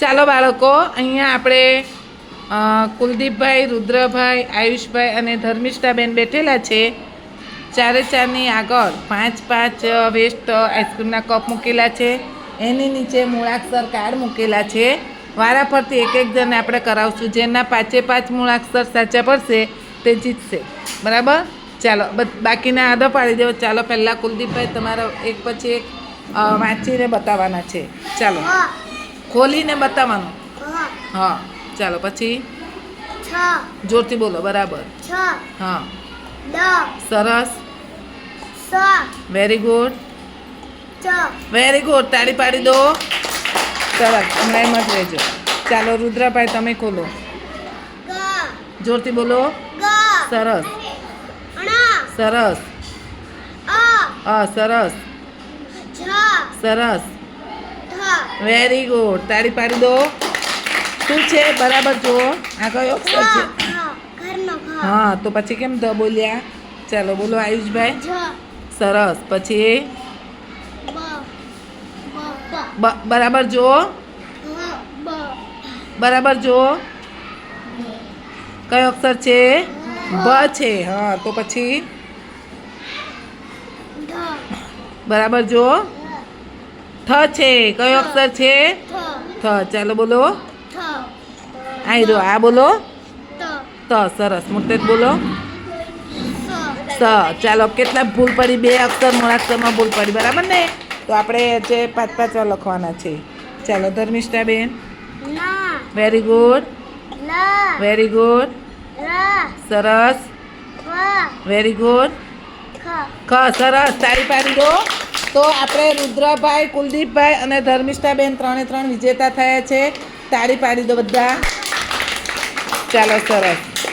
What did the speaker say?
ચાલો બાળકો, અહીંયા આપણે કુલદીપભાઈ, રુદ્રભાઈ, આયુષભાઈ અને ધર્મિષ્ઠાબેન બેઠેલા છે. ચારે ચારની આગળ પાંચ પાંચ વેસ્ટ આઈસ્ક્રીમના કપ મૂકેલા છે. એની નીચે મૂળાક્ષર કાર્ડ મૂકેલા છે. વારાફરતી એક એક જણને આપણે કરાવશું. જેના પાંચે પાંચ મૂળાક્ષર સાચા પડશે, તે જીતશે. બરાબર? ચાલો બાકીના આદો પાડી દેવો. ચાલો, પહેલાં કુલદીપભાઈ તમારા એક પછી એક વાંચીને બતાવવાના છે. ચાલો. ખોલીને બતાવવાનું. હા. ચાલો પછી. જોરથી બોલો બરાબર. હા. સરસ. વેરી ગુડ વેરી ગુડ તાળી પાડી દો. સરસ. હમણાં એમ જ રહેજો. ચાલો રુદ્રાભાઈ તમે ખોલો. જોરથી બોલો. સરસ. સરસ. અ. સરસ. સરસ. વેરી ગુડ તાળી પાડી દો. શું છે? બરાબર જુઓ. આ કયો? અક્ષર છે. હા તો પછી કેમ ધ બોલ્યા? ચાલો બોલો આયુષભાઈ. સરસ. પછી? બ બ બ બ- બરાબર જુઓ. બરાબર જુઓ. કયો અક્ષર છે? ભ છે. હા તો પછી? બરાબર જુઓ. ઠ છે? કયો અક્ષર છે? થ. થ. ચાલો બોલો. આયરો આ બોલો. ત. સરસ. મોટે જ બોલો. સ. ચાલો કેટલા ભૂલ પડી. બે અક્ષર મૂળાક્ષરમાં ભૂલ પડી. બરાબર ને? તો આપણે જે પાંચ પાંચ વાર લખવાના છે. ચાલો Dharmishtha ben very good very good સરસ. વેરી ગુડ ખ. સરસ. તારી પાડી દો. તો આપણે રુદ્રભાઈ, કુલદીપભાઈ અને ધર્મિષ્ઠાબેન ત્રણે ત્રણ વિજેતા થયા છે. તાળી પાડી દો બધા. ચાલો, સરસ.